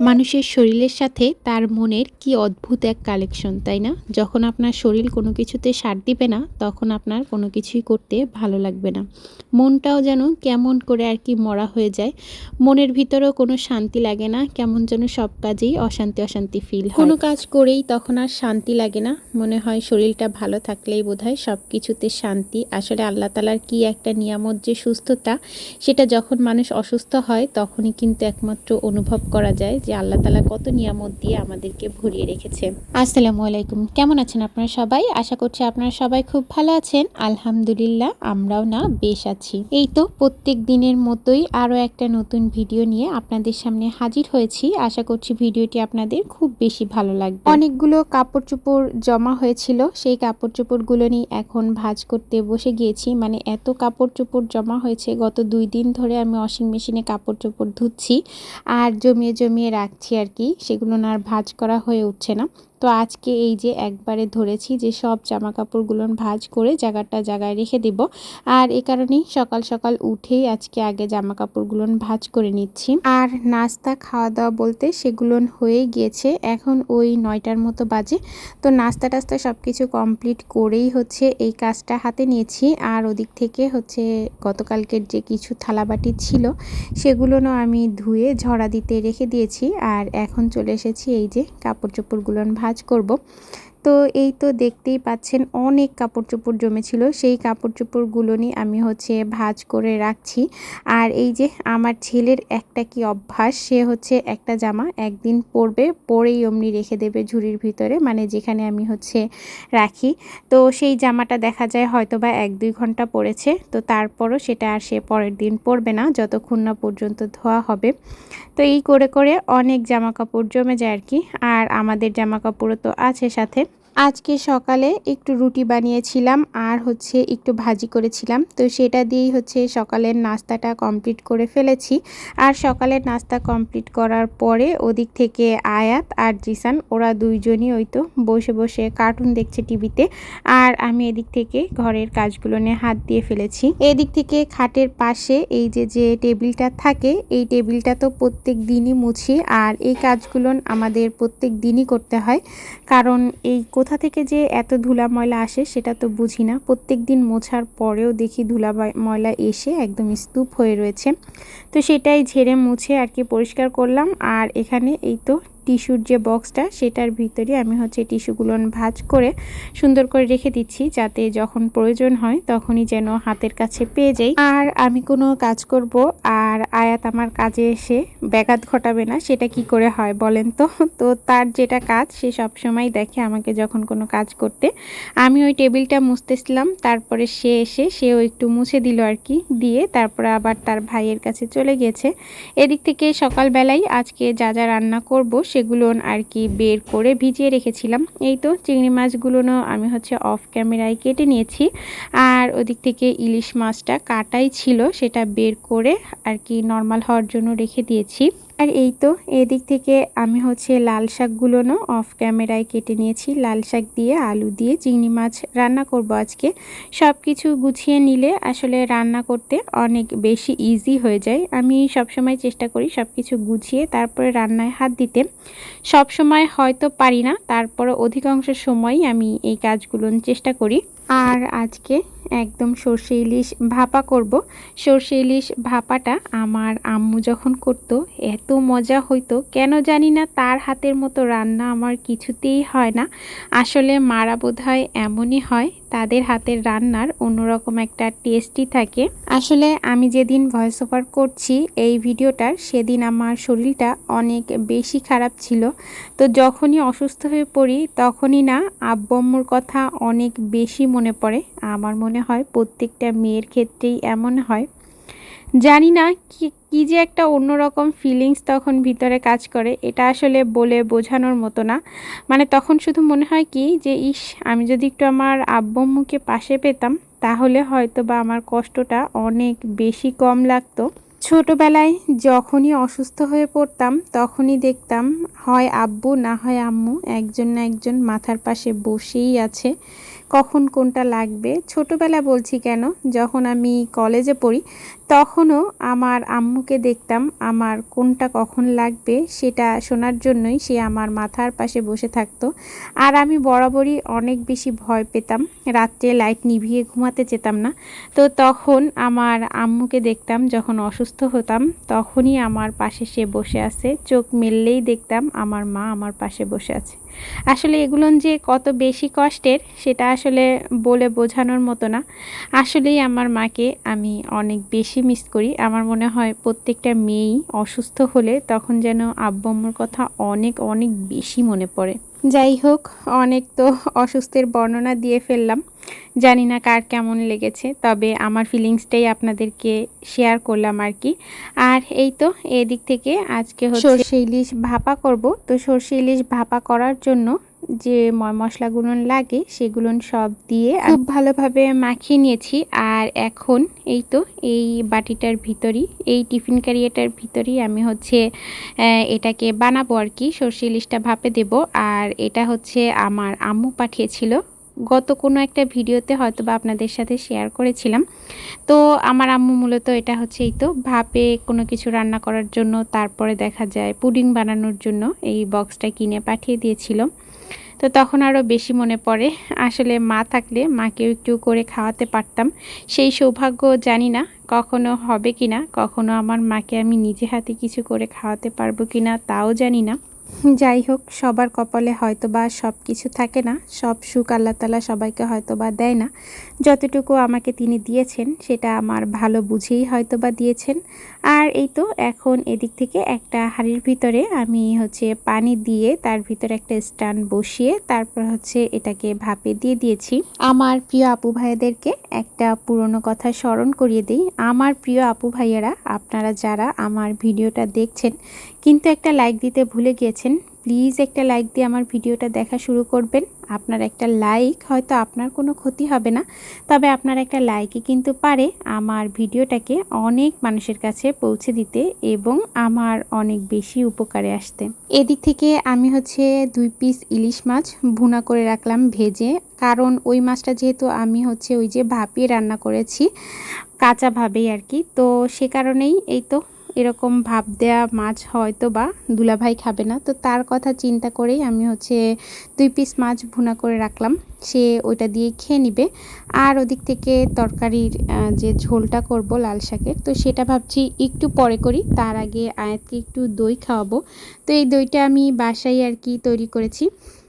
মানুষের শরীরের সাথে তার মনের কি অদ্ভুত এক কালেকশন, তাই না? যখন আপনার শরীর কোনো কিছুতে সার দিবে না, তখন আপনার কোনো কিছুই করতে ভালো লাগবে না। মনটাও যেন কেমন করে আর কি মরা হয়ে যায়। মনের ভিতরেও কোনো শান্তি লাগে না, কেমন যেন সব কাজেই অশান্তি অশান্তি ফিল কোনো কাজ করেই তখন আর শান্তি লাগে না। মনে হয় শরীরটা ভালো থাকলেই বোধ হয় সব কিছুতে শান্তি। আসলে আল্লাহ তালার কি একটা নিয়ামত যে সুস্থতা, সেটা যখন মানুষ অসুস্থ হয়, তখনই কিন্তু একমাত্র অনুভব করা যায় যে আল্লাহ তালা কত নিয়ামত দিয়ে আমাদেরকে ভরিয়ে রেখেছে। আসসালামু আলাইকুম। কেমন আছেন আপনারা সবাই? আশা করছি আপনারা সবাই খুব ভালো আছেন। আলহামদুলিল্লাহ, আমরাও না বেশ আছি। এই তো প্রত্যেক দিনের মতোই আরও একটা নতুন ভিডিও নিয়ে আপনাদের সামনে হাজির হয়েছি। আশা করছি ভিডিওটি আপনাদের খুব বেশি ভালো লাগবে। অনেকগুলো কাপড় চোপড় জমা হয়েছিল। সেই কাপড় চোপড়গুলো নিয়ে এখন ভাজ করতে বসে গিয়েছি। মানে এত কাপড় চোপড় জমা হয়েছে, গত দুই দিন ধরে আমি ওয়াশিং মেশিনে কাপড় চোপড় ধুচ্ছি। আর জমিয়ে জমিয়ে রাখছি আর কি সেগুলো না আর ভাজ করা হয়ে উঠছে না। তো আজকে এই যে একবারে ধরেছি যে সব জামা কাপড়গুলো ভাজ করে জায়গাটা জায়গায় রেখে দিব। আর এ কারণেই সকাল সকাল উঠেই আজকে আগে জামা কাপড়গুলো ভাজ করে নিচ্ছি। আর নাস্তা খাওয়া দাওয়া বলতে সেগুলো হয়ে গিয়েছে। এখন ওই নয়টার মতো বাজে। তো নাস্তা টাস্তা সব কিছু কমপ্লিট করেই হচ্ছে এই কাজটা হাতে নিয়েছি। আর ওদিক থেকে হচ্ছে গতকালকের যে কিছু থালাবাটি ছিল সেগুলোও আমি ধুয়ে ঝরা দিতে রেখে দিয়েছি। আর এখন চলে এসেছি এই যে কাপড় চোপড়গুলো ভাজ করব। তো এই তো দেখতেই পাচ্ছেন অনেক কাপড় চোপড় জমেছিল। সেই কাপড় চোপড়গুলো নিয়ে আমি হচ্ছে ভাজ করে রাখছি। আর এই যে আমার ছেলের একটা কি অভ্যাস, সে হচ্ছে একটা জামা একদিন পরবে, পরেই অমনি রেখে দেবে ঝুড়ির ভিতরে মানে যেখানে আমি হচ্ছে রাখি। তো সেই জামাটা দেখা যায় হয়তো বা এক দুই ঘণ্টা পরেছে, তো তারপরও সেটা আর সে পরের দিন পরবে না, যতক্ষণ না পর্যন্ত ধোয়া হবে। তো এই করে করে অনেক জামা কাপড় জমে যায় আর কি, আর আমাদের জামা কাপড়ও তো আছে সাথে। আজকে সকালে একটু রুটি বানিয়েছিলাম আর হচ্ছে একটু ভাজি করেছিলাম। তো সেটা দিয়েই হচ্ছে সকালের নাস্তাটা কমপ্লিট করে ফেলেছি। আর সকালের নাস্তা কমপ্লিট করার পরে ওদিক থেকে আয়াত আর জিসান, ওরা দুইজনই ওই তো বসে বসে কার্টুন দেখছে টিভিতে। আর আমি এদিক থেকে ঘরের কাজগুলো নিয়ে হাত দিয়ে ফেলেছি। এদিক থেকে খাটের পাশে এই যে যে টেবিলটা থাকে, এই টেবিলটা তো প্রত্যেক দিনই মুছি। আর এই কাজগুলো আমাদের প্রত্যেক দিনই করতে হয়। কারণ এই কোথা থেকে যে এত ধুলা ময়লা আসে সেটা তো বুঝি না। প্রত্যেক দিন মোছার পরেও দেখি ধুলা ময়লা এসে একদম স্তূপ হয়ে রয়েছে। তো সেটাই ঝেড়ে মুছে আর কি পরিষ্কার করলাম। আর এখানে এই তো টিস্যুর যে বক্সটা, সেটার ভিতরে আমি হচ্ছে টিস্যুগুলো ভাজ করে সুন্দর করে রেখে দিচ্ছি যাতে যখন প্রয়োজন হয় তখনই যেন হাতের কাছে পেয়ে যাই। আর আমি কোনো কাজ করব আর আয়াত আমার কাজে এসে ব্যাঘাত ঘটাবে না, সেটা কি করে হয় বলেন তো? তো তার যেটা কাজ, সে সবসময় দেখে আমাকে যখন কোনো কাজ করতে। আমি ওই টেবিলটা মুছতেছিলাম, তারপরে সে এসে, সেও একটু মুছে দিল আর কি, দিয়ে তারপরে আবার তার ভাইয়ের কাছে চলে গেছে। এদিক থেকে সকালবেলাই আজকে যা যা রান্না করব সেগুলো আর কি বের করে ভিজিয়ে রেখেছিলাম। এই তো চিংড়ি মাছগুলোনও আমি হচ্ছে অফ ক্যামেরায় কেটে নিয়েছি। আর ওদিক থেকে ইলিশ মাছটা কাটাই ছিল, সেটা বের করে আর কি নর্মাল হওয়ার জন্য রেখে দিয়েছি। আর এই তো, এদিক থেকে আমি হচ্ছে লাল শাকগুলোও অফ ক্যামেরায় কেটে নিয়েছি। লাল শাক দিয়ে, আলু দিয়ে, চিংড়ি মাছ রান্না করব আজকে। সব কিছু গুছিয়ে নিলে আসলে রান্না করতে অনেক বেশি ইজি হয়ে যায়। আমি সবসময় চেষ্টা করি সব কিছু গুছিয়ে তারপরে রান্নায় হাত দিতে। সব সময় হয়তো পারি না তারপরে অধিকাংশ সময়ই আমি এই কাজগুলো চেষ্টা করি। আর আজকে একদম সর্ষে ইলিশ ভাপা করব। সর্ষে ইলিশ ভাপাটা আমার আম্মু যখন করতো, এত মজা হইতো। কেন জানি না, তার হাতের মতো রান্না আমার কিছুতেই হয় না। আসলে মারা বোধ হয় এমনই হয় তাদের হাতের রান্নার অন্যরকম একটা টেস্টই থাকে। আসলে আমি যেদিন ভয়েস ওভার করছি, এই ভিডিওটার সেদিন আমার শরীরটা অনেক বেশি খারাপ ছিল। তো যখনই অসুস্থ হয়ে পড়ি, তখনই না আব্বম্মুর কথা অনেক বেশি মনে পড়ে। আমার মনে হয় প্রত্যেকটা মেয়ের ক্ষেত্রেই এমন হয়। জানি না কি, কী যে একটা অন্যরকম ফিলিংস তখন ভিতরে কাজ করে, এটা আসলে বলে বোঝানোর মতো না। মানে তখন শুধু মনে হয় কি যে, ইস, আমি যদি একটু আমার আব্বম্মুকে পাশে পেতাম, তাহলে হয়তো বা আমার কষ্টটা অনেক বেশি কম লাগতো। ছোটবেলায় যখনই অসুস্থ হয়ে পড়তাম, তখনই দেখতাম হয় আব্বু, না হয় আম্মু। একজন না একজন মাথার পাশে বসেই আছে। কখন কোনটা লাগবে? ছোটোবেলা বলছি কেন? যখন আমি কলেজে পড়ি, তখনও আমার আম্মুকে দেখতাম, আমার কোনটা কখন লাগবে সেটা শোনার জন্যই সে আমার মাথার পাশে বসে থাকতো। আর আমি বরাবরই অনেক বেশি ভয় পেতাম। রাত্রে লাইট নিভিয়ে ঘুমাতে যেতাম না। তো তখন আমার আম্মুকে দেখতাম, যখন অসুস্থ হতাম, তখনই আমার পাশে সে বসে আছে। চোখ মেললেই দেখতাম আমার মা আমার পাশে বসে আছে। আসলে এগুলো যে কত বেশি কষ্টের, সেটা আসলে বলে বোঝানোর মতো না। আসলেই আমার মাকে আমি অনেক বেশি মিস করি। আমার মনে হয় প্রত্যেকটা মেয়েই অসুস্থ হলে তখন যেন আব্বু কথা অনেক অনেক বেশি মনে পড়ে। যাই হোক, অনেক তো অসুস্থের বর্ণনা দিয়ে ফেললাম। জানি না কার কেমন লেগেছে তবে আমার ফিলিংসটাই আপনাদেরকে শেয়ার করলাম আর কি। আর এই তো এদিক থেকে আজকে সর্ষে ইলিশ ভাপা করব। তো সর্ষে ইলিশ ভাপা করার জন্য যে মশলাগুলো লাগে সেগুলো সব দিয়ে খুব ভালোভাবে মাখিয়ে নিয়েছি। আর এখন এই তো এই বাটিটার ভিতরই এই টিফিন ক্যারিয়াটার ভিতরেই আমি হচ্ছে এটাকে বানাবো আর কি। সর্ষে ইলিশটা ভাপে দেব। আর এটা হচ্ছে আমার আম্মু পাঠিয়েছিল। গত কোনো একটা ভিডিওতে হয়তো বা আপনাদের সাথে শেয়ার করেছিলাম। তো আমার আম্মু মূলত এটা হচ্ছে এই তো, ভাপে কোনো কিছু রান্না করার জন্য, তারপরে দেখা যায় পুডিং বানানোর জন্য এই বক্সটা কিনে পাঠিয়ে দিয়েছিল। তো তখন আরও বেশি মনে পড়ে, আসলে মা থাকলে মাকেও একটু করে খাওয়াতে পারতাম। সেই সৌভাগ্য জানি না কখনো হবে কি না কখনো আমার মাকে আমি নিজে হাতে কিছু করে খাওয়াতে পারব কি না তাও জানি না। যাই হোক, সবার কপালে হয়তো বা সব কিছু থাকে না, সব সুখ আল্লাহ তালা সবাইকে হয়তো বা দেয় না। যতটুকু আমাকে তিনি দিয়েছেন, সেটা আমার ভালো বুঝেই হয়তো বা দিয়েছেন। আর এই তো এখন এদিক থেকে একটা হাড়ির ভিতরে আমি হচ্ছে পানি দিয়ে তার ভিতরে একটা স্ট্যান্ড বসিয়ে তারপর হচ্ছে এটাকে ভাপে দিয়ে দিয়েছি। আমার প্রিয় আপু ভাইয়াদেরকে একটা পুরনো কথা স্মরণ করিয়ে দিই। আমার প্রিয় আপু ভাইয়ারা, আপনারা যারা আমার ভিডিওটা দেখছেন কিন্তু একটা লাইক দিতে ভুলে গিয়েছেন প্লিজ একটা লাইক দিয়ে আমার ভিডিওটা দেখা শুরু করবেন। আপনার একটা লাইক হয়তো আপনার কোনো ক্ষতি হবে না, তবে আপনার একটা লাইকই কিন্তু পারে আমার ভিডিওটাকে অনেক মানুষের কাছে পৌঁছে দিতে এবং আমার অনেক বেশি উপকারে আসতে। এদিক থেকে আমি হচ্ছে দুই পিস ইলিশ মাছ ভুনা করে রাখলাম ভেজে, কারণ ওই মাছটা যেহেতু আমি হচ্ছে ওই যে ভাপিয়ে রান্না করেছি কাঁচাভাবেই আর কি। তো সে কারণেই এই তো এরকম ভাব দেয়া মাছ হয়তো বা দুলাভাই খাবে না। তো তার কথা চিন্তা করেই আমি হচ্ছে দুই পিস মাছ ভুনা করে রাখলাম। সে ওইটা দিয়ে খেয়ে নিবে। আর ওদিক থেকে তরকারির যে ঝোলটা করব লাল শাকের, তো সেটা ভাবছি একটু পরে করি। তার আগে আয়াতকে একটু দই খাওয়াবো। তো এই দইটা আমি বাসায় আর কি তৈরি করেছি।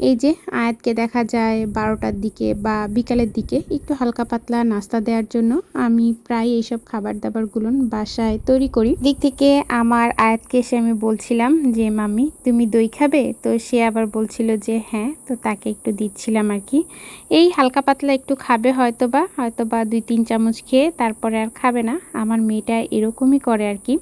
এই যে আয়াতকে দেখা যায় বারোটার দিকে বা বিকালের দিকে একটু হালকা পাতলা নাস্তা দেওয়ার জন্য আমি প্রায় এইসব খাবার দাবারগুলো বাসায় তৈরি করি। দিক থেকে আমার আয়াতকে এসে আমি বলছিলাম যে মামি তুমি দই খাবে? তো সে আবার বলছিল যে হ্যাঁ। তো তাকে একটু দিচ্ছিলাম আর কি। এই হালকা পাতলা একটু খাবে হয়তো বা হয়তো বা দুই তিন চামচ খেয়ে তারপরে আর খাবে না। আমার মেয়েটা এরকমই করে আর কি।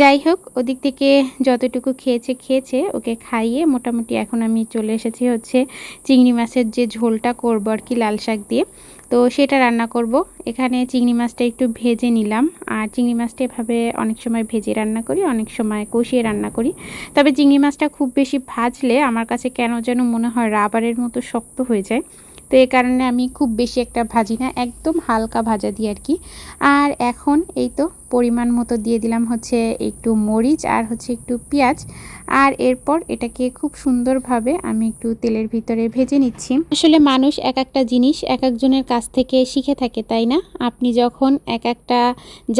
যাই হোক, ওদিক থেকে যতটুকু খেয়েছে খেয়েছে, ওকে খাইয়ে মোটামুটি এখন আমি চলে এসেছি হচ্ছে চিংড়ি মাছের যে ঝোলটা করব আর কি লাল শাক দিয়ে। তো সেটা রান্না করব। এখানে চিংড়ি মাছটা একটু ভেজে নিলাম। আর চিংড়ি মাছটা এভাবে অনেক সময় ভেজে রান্না করি, অনেক সময় কষিয়ে রান্না করি। তবে চিংড়ি মাছটা খুব বেশি ভাজলে আমার কাছে কেন যেন মনে হয় রাবারের মতো শক্ত হয়ে যায়। তো এই কারণে আমি খুব বেশি একটা ভাজি না, একদম হালকা ভাজা দিই আর কি। আর এখন এই তো পরিমাণ মতো দিয়ে দিলাম হচ্ছে একটু মরিচ আর হচ্ছে একটু পেঁয়াজ। আর এরপর এটাকে খুব সুন্দরভাবে আমি একটু তেলের ভিতরে ভেজে নিচ্ছি। আসলে মানুষ এক একটা জিনিস এক একজনের কাছ থেকে শিখে থাকে, তাই না? আপনি যখন এক একটা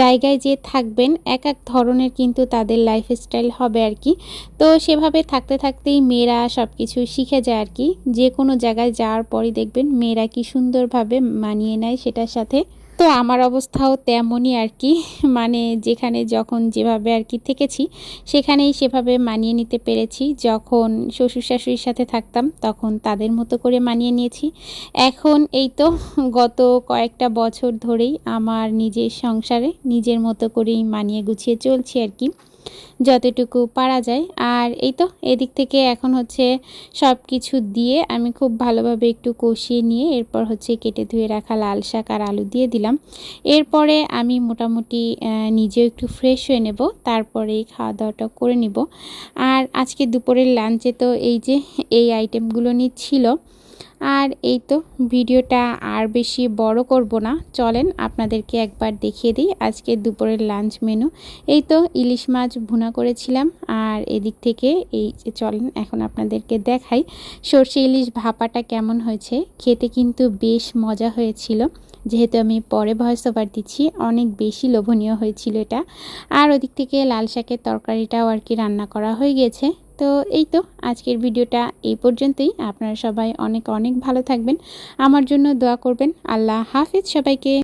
জায়গায় যে থাকবেন, এক এক ধরনের কিন্তু তাদের লাইফস্টাইল হবে আর কি। তো সেভাবে থাকতে থাকতেই মেয়েরা সব কিছু শিখে যায় আর কি। যে কোনো জায়গায় যাওয়ার পরই দেখবেন মেয়েরা কি সুন্দরভাবে মানিয়ে নেয় সেটার সাথে। তো আমার অবস্থাও তেমনই আর কি। মানে যেখানে যখন যেভাবে আর কি থেকেছি, সেখানেই সেভাবে মানিয়ে নিতে পেরেছি। যখন শ্বশুর শাশুড়ির সাথে থাকতাম, তখন তাদের মতো করে মানিয়ে নিয়েছি। এখন এই তো গত কয়েকটা বছর ধরেই আমার নিজের সংসারে নিজের মতো করেই মানিয়ে গুছিয়ে চলছি আর কি। যতটুকু পারা যায়। আর এই তো, এদিক থেকে এখন হচ্ছে সব কিছু দিয়ে আমি খুব ভালোভাবে একটু কষিয়ে নিয়ে এরপর হচ্ছে কেটে ধুয়ে রাখা লাল শাক আর আলু দিয়ে দিলাম। এরপরে আমি মোটামুটি নিজেও একটু ফ্রেশ হয়ে নেব তারপরে খাওয়া দাওয়াটা করে নিব। আর আজকে দুপুরের লাঞ্চে তো এই যে, এই আইটেমগুলো নিচ্ছিল আর এই তো ভিডিওটা আর বেশি বড় করব না। চলেন আপনাদেরকে একবার দেখিয়ে দিই আজকে দুপুরের লাঞ্চ মেনু। এই তো ইলিশ মাছ ভুনা করেছিলাম আর এদিক থেকে এই চলেন এখন আপনাদেরকে দেখাই সর্ষে ইলিশ ভাপাটা কেমন হয়েছে। খেতে কিন্তু বেশ মজা হয়েছিল। যেহেতু আমি পরে ভয়েস ওভার দিচ্ছি, অনেক বেশি লোভনীয় হয়েছিল এটা। আর ওদিক থেকে লাল শাকের তরকারিটাও আর কি রান্না করা হয়ে গেছে। তো এই তো আজকের ভিডিওটা এই পর্যন্তই। আপনারা সবাই অনেক অনেক ভালো থাকবেন। আমার জন্য দোয়া করবেন। আল্লাহ হাফিজ সবাইকে।